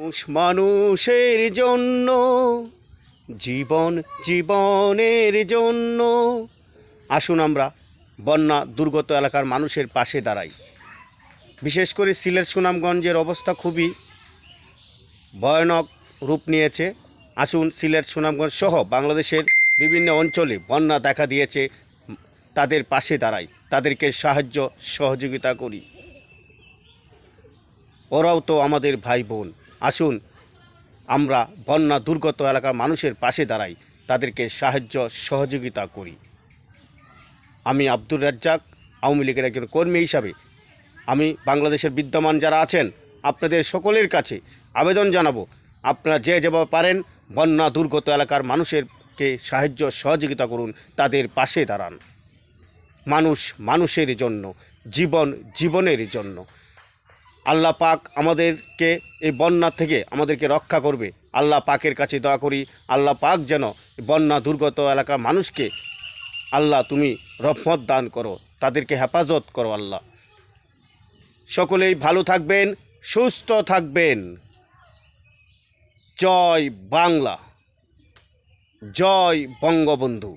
মানুষ মানুষের জন্য, জীবন জীবনের জন্য। আসুন আমরা বন্যা দুর্গত এলাকার মানুষের পাশে দাঁড়াই। বিশেষ করে সিলেট সুনামগঞ্জের অবস্থা খুবই ভয়ানক রূপ নিয়েছে। আসুন সিলেট সুনামগঞ্জ সহ বাংলাদেশের বিভিন্ন অঞ্চলে বন্যা দেখা দিয়েছে। তাদের পাশে দাঁড়াই, তাদেরকে সাহায্য সহযোগিতা করি। ওরাও তো আমাদের ভাই বোন। আসুন, আমরা বন্যা দুর্গত এলাকার মানুষের পাশে দাঁড়াই, তাদেরকে সাহায্য সহযোগিতা করি। আমি আব্দুর রাজ্জাক, আওয়ামী লীগের একজন কর্মী হিসাবে। আমি বাংলাদেশের বিদ্যমান যারা আছেন, আপনাদের সকলের কাছে আবেদন জানাব, আপনারা যে যেভাবে পারেন বন্যা দুর্গত এলাকার মানুষেরকে সাহায্য সহযোগিতা করুন, তাদের পাশে দাঁড়ান। মানুষ মানুষের জন্য, জীবন জীবনের জন্য। আল্লাহ পাক আমাদেরকে এই বন্যা থেকে আমাদেরকে রক্ষা করবে। আল্লাহ পাকের কাছে দোয়া করি, আল্লাহ পাক যেন বন্যা দুর্গত এলাকার মানুষকে আল্লাহ তুমি রহমত দান করো, তাদেরকে হেফাজত করো আল্লাহ। সকলেই ভালো থাকবেন, সুস্থ থাকবেন। জয় বাংলা, জয় বঙ্গবন্ধু।